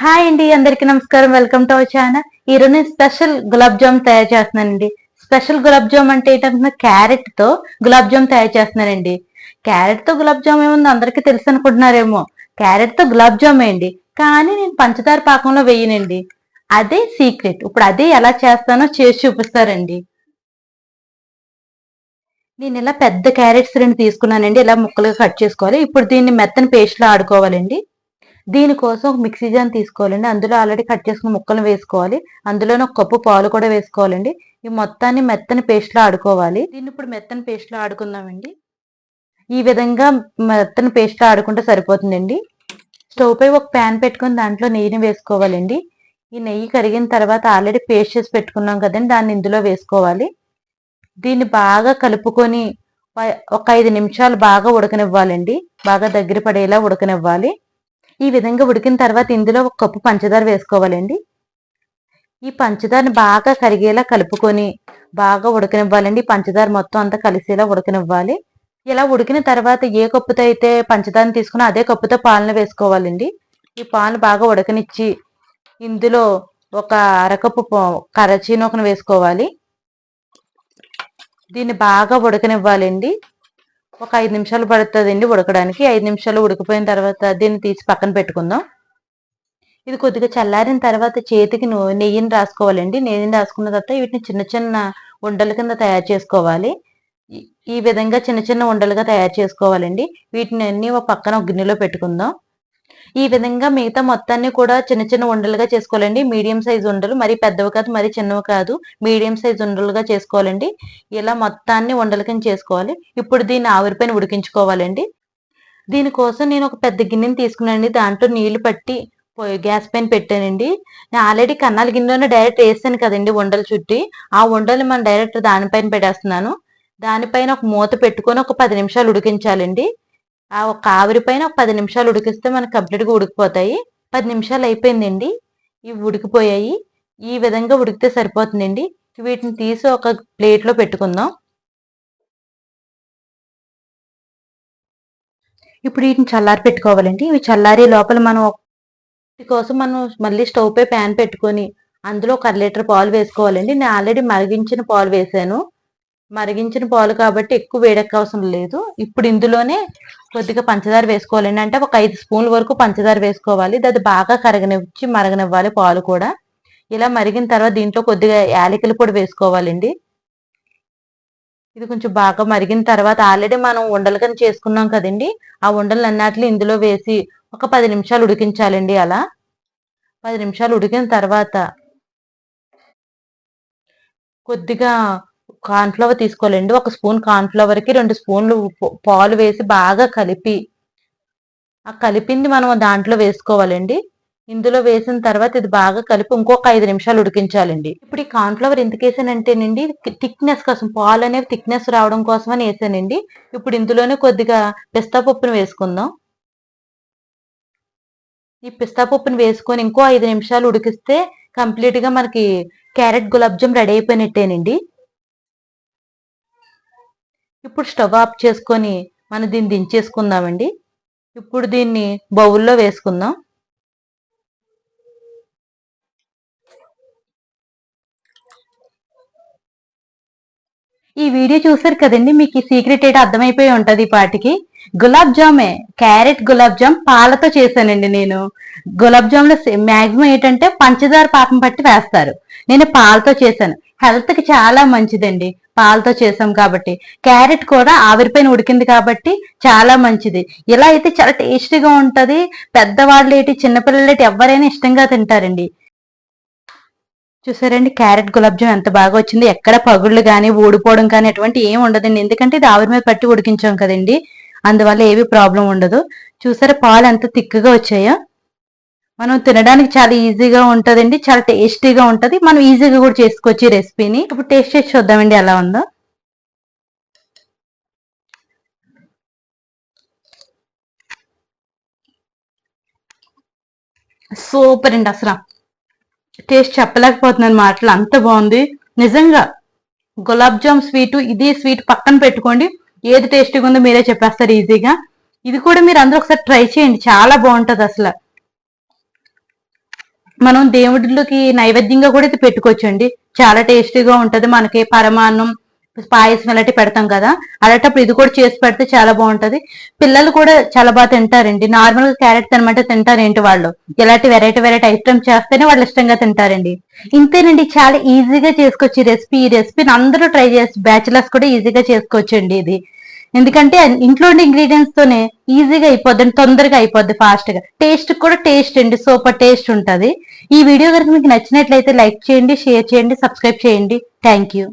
Hi అండి అందరికీ నమస్కారం. వెల్కమ్ టు అవర్ ఛానల్ ఈరోజు నేను స్పెషల్ గులాబ్ జామ్ తయారు చేస్తున్నానండి. స్పెషల్ గులాబ్ జామ్ అంటే ఏంటంటే క్యారెట్తో గులాబ్ జామ్ తయారు చేస్తున్నానండి. క్యారెట్తో గులాబ్ జామ్ ఏముంది? అందరికీ తెలుసు అనుకుంటున్నారేమో. క్యారెట్తో గులాబ్ జామ్ వేయండి కానీ నేను పంచదార పాకంలో వేయనండి. అదే సీక్రెట్ ఇప్పుడు అదే ఎలా చేస్తానో చేసి చూపిస్తారండి. నేను ఇలా పెద్ద క్యారెట్స్ రెండు తీసుకున్నానండి. ఇలా ముక్కలుగా కట్ చేసుకోవాలి. ఇప్పుడు దీన్ని మెత్తని పేస్ట్లో ఆడుకోవాలండి. దీనికోసం ఒక మిక్సీ జాన్ తీసుకోవాలండి. అందులో ఆల్రెడీ కట్ చేసుకున్న ముక్కలు వేసుకోవాలి. అందులోనే ఒక కప్పు పాలు కూడా వేసుకోవాలండి. ఈ మొత్తాన్ని మెత్తని పేస్ట్లో ఆడుకోవాలి. దీన్ని ఇప్పుడు మెత్తని పేస్ట్లో ఆడుకుందామండి. ఈ విధంగా మెత్తని పేస్ట్లో ఆడుకుంటే సరిపోతుందండి. స్టవ్ పై ఒక ప్యాన్ పెట్టుకుని దాంట్లో నెయ్యిని వేసుకోవాలండి. ఈ నెయ్యి కరిగిన తర్వాత ఆల్రెడీ పేస్ట్ చేసి పెట్టుకున్నాం కదండి. దాన్ని ఇందులో వేసుకోవాలి. దీన్ని బాగా కలుపుకొని ఒక ఐదు నిమిషాలు బాగా ఉడకనివ్వాలండి. బాగా దగ్గర పడేలా ఉడకనివ్వాలి. ఈ విధంగా ఉడికిన తర్వాత ఇందులో ఒక కప్పు పంచదార వేసుకోవాలండి. ఈ పంచదారని బాగా కరిగేలా కలుపుకొని బాగా ఉడకనివ్వాలండి. పంచదార మొత్తం అంతా కలిసేలా ఉడకనివ్వాలి. ఇలా ఉడికిన తర్వాత ఏ కప్పుతో అయితే పంచదారని తీసుకున్నా అదే కప్పుతో పాలన వేసుకోవాలండి. ఈ పాలు బాగా ఉడకనిచ్చి ఇందులో ఒక అరకప్పు కరచీనొకను వేసుకోవాలి. దీన్ని బాగా ఉడకనివ్వాలండి. ఒక ఐదు నిమిషాలు పడుతుందండి ఉడకడానికి. ఐదు నిమిషాలు ఉడికిపోయిన తర్వాత దీన్ని తీసి పక్కన పెట్టుకుందాం. ఇది కొద్దిగా చల్లారిన తర్వాత చేతికి నెయ్యిని రాసుకోవాలండి. నెయ్యిని రాసుకున్న తర్వాత వీటిని చిన్న చిన్న ఉండల కింద తయారు చేసుకోవాలి. ఈ విధంగా చిన్న చిన్న ఉండలుగా తయారు చేసుకోవాలండి. వీటిని అన్ని ఒక పక్కన ఒక గిన్నెలో పెట్టుకుందాం. ఈ విధంగా మిగతా మొత్తాన్ని కూడా చిన్న చిన్న ఉండలుగా చేసుకోవాలండి. మీడియం సైజ్ ఉండలు మరి పెద్దవి కాదు మరి చిన్నవి కాదు. మీడియం సైజ్ ఉండలుగా చేసుకోవాలండి. ఇలా మొత్తాన్ని ఉండల కింద చేసుకోవాలి. ఇప్పుడు దీన్ని ఆవిరిపైన ఉడికించుకోవాలండి. దీనికోసం నేను ఒక పెద్ద గిన్నెని తీసుకున్నానండి. దాంట్లో నీళ్ళు పట్టి గ్యాస్ పైన పెట్టానండి. నేను ఆల్రెడీ కన్నాల గిన్నెలోనే డైరెక్ట్ వేసాను కదండి ఉండలు చుట్టి. ఆ ఉండలు మనం డైరెక్ట్ దానిపైన పెట్టేస్తున్నాను. దానిపైన ఒక మూత పెట్టుకొని ఒక పది నిమిషాలు ఉడికించాలండి. ఆ ఒక ఆవిరి పైన ఒక పది నిమిషాలు ఉడికిస్తే మనకు కంప్లీట్గా ఉడికిపోతాయి. పది నిమిషాలు అయిపోయిందండి. ఇవి ఉడికిపోయాయి. ఈ విధంగా ఉడికితే సరిపోతుందండి. వీటిని తీసి ఒక ప్లేట్లో పెట్టుకుందాం. ఇప్పుడు వీటిని చల్లారి పెట్టుకోవాలండి. ఇవి చల్లారి లోపల మనం కోసం మనం మళ్ళీ స్టవ్ పై ప్యాన్ పెట్టుకొని అందులో ఒక లీటర్ పాలు వేసుకోవాలండి. నేను ఆల్రెడీ మరిగించిన పాలు వేసాను. మరిగించిన పాలు కాబట్టి ఎక్కువ వేడెక్క అవసరం లేదు. ఇప్పుడు ఇందులోనే కొద్దిగా పంచదార వేసుకోవాలండి. అంటే ఒక ఐదు స్పూన్ల వరకు పంచదార వేసుకోవాలి. అది బాగా కరగనిచ్చి మరగనివ్వాలి పాలు కూడా. ఇలా మరిగిన తర్వాత దీంట్లో కొద్దిగా యాలకుల పొడి వేసుకోవాలండి. ఇది కొంచెం బాగా మరిగిన తర్వాత ఆల్రెడీ మనం ఉండలుగా చేసుకున్నాం కదండి. ఆ ఉండలు అన్నట్లు ఇందులో వేసి ఒక పది నిమిషాలు ఉడికించాలండి అలా. పది నిమిషాలు ఉడికిన తర్వాత కొద్దిగా కార్న్ఫ్లవర్ తీసుకోవాలండి. ఒక స్పూన్ కార్న్ఫ్లవర్కి రెండు స్పూన్లు పాలు వేసి బాగా కలిపి ఆ కలిపింది మనం దాంట్లో వేసుకోవాలండి. ఇందులో వేసిన తర్వాత ఇది బాగా కలిపి ఇంకొక ఐదు నిమిషాలు ఉడికించాలండి. ఇప్పుడు ఈ కార్న్ఫ్లవర్ ఎందుకు వేసానంటేనండి థిక్నెస్ కోసం పాలు అనేవి థిక్నెస్ రావడం కోసం అని వేసానండి. ఇప్పుడు ఇందులోనే కొద్దిగా పిస్తా పప్పును వేసుకుందాం. ఈ పిస్తా పప్పును వేసుకొని ఇంకో ఐదు నిమిషాలు ఉడికిస్తే కంప్లీట్గా మనకి క్యారెట్ గులాబ్ జామ్ రెడీ అయిపోయినట్టేనండి. ఇప్పుడు స్టవ్ ఆఫ్ చేసుకొని మనం దీన్ని దించేసుకుందామండి. ఇప్పుడు దీన్ని బౌల్లో వేసుకుందాం. ఈ వీడియో చూసారు కదండి మీకు ఈ సీక్రెట్ ఏంటో అర్థమైపోయి ఉంటుంది ఈ పాటికి. గులాబ్ జామే క్యారెట్ గులాబ్ జామ్ పాలతో చేశానండి నేను. గులాబ్ జామ్లో ఏంటంటే పంచదార పాపం పట్టి వేస్తారు. నేను పాలతో చేశాను. హెల్త్కి చాలా మంచిదండి పాలతో చేసాం కాబట్టి. క్యారెట్ కూడా ఆవిరిపైన ఉడికింది కాబట్టి చాలా మంచిది. ఇలా అయితే చాలా టేస్టీగా ఉంటది. పెద్దవాళ్ళు ఏంటి చిన్నపిల్లలు ఏటి ఎవరైనా ఇష్టంగా తింటారండి. చూసారండి క్యారెట్ గులాబ్ జామ్ ఎంత బాగా వచ్చింది. ఎక్కడ పగుళ్ళు కానీ ఊడిపోవడం కానీ అటువంటి ఏం ఉండదండి. ఎందుకంటే ఇది ఆవిరి మీద పట్టి ఉడికించాం కదండి. అందువల్ల ఏవి ప్రాబ్లం ఉండదు. చూసారా పాలు ఎంత థిక్గా వచ్చాయో? మనం తినడానికి చాలా ఈజీగా ఉంటుందండి చాలా టేస్టీగా ఉంటుంది. మనం ఈజీగా కూడా చేసుకోవచ్చు ఈ రెసిపీని ఇప్పుడు టేస్ట్ చేసి చూద్దామండి ఎలా ఉందో. సూపర్ అండి అసలు. టేస్ట్ చెప్పలేకపోతున్నాను మాటలు అంత బాగుంది. నిజంగా గులాబ్ జామ్ స్వీట్ ఇది స్వీట్ పక్కన పెట్టుకోండి. ఏది టేస్టీగా ఉందో మీరే చెప్పేస్తారు ఈజీగా ఇది కూడా మీరు అందరూ ఒకసారి ట్రై చేయండి. చాలా బాగుంటుంది అసలు. మనం దేవుడికి నైవేద్యంగా కూడా ఇది పెట్టుకోవచ్చండి. చాలా టేస్టీగా ఉంటది. మనకి పరమాన్నం పాయసం ఇలాంటి పెడతాం కదా అలాంటప్పుడు ఇది కూడా చేసి పెడితే చాలా బాగుంటది. పిల్లలు కూడా చాలా బాగా తింటారండి. నార్మల్గా క్యారెట్ తినమంటే తింటారేంటి వాళ్ళు? ఇలాంటి వెరైటీ వెరైటీ ఐటమ్ చేస్తేనే వాళ్ళు ఇష్టంగా తింటారండి. ఇంతేనండి చాలా ఈజీగా చేసుకోవచ్చు ఈ రెసిపీ ఈ రెసిపీని అందరూ ట్రై చేసి బ్యాచులర్స్ కూడా ఈజీగా చేసుకోవచ్చండి ఇది. ఎందుకంటే ఇంట్లో ఉండే ఇంగ్రీడియంట్స్ తోనే ఈజీగా అయిపోద్ది తొందరగా అయిపోద్ది ఫాస్ట్గా. టేస్ట్ కూడా టేస్ట్ అండి సూపర్ టేస్ట్ ఉంటది. ఈ వీడియో కనుక మీకు నచ్చినట్లయితే లైక్ చేయండి షేర్ చేయండి సబ్స్క్రైబ్ చేయండి. Thank you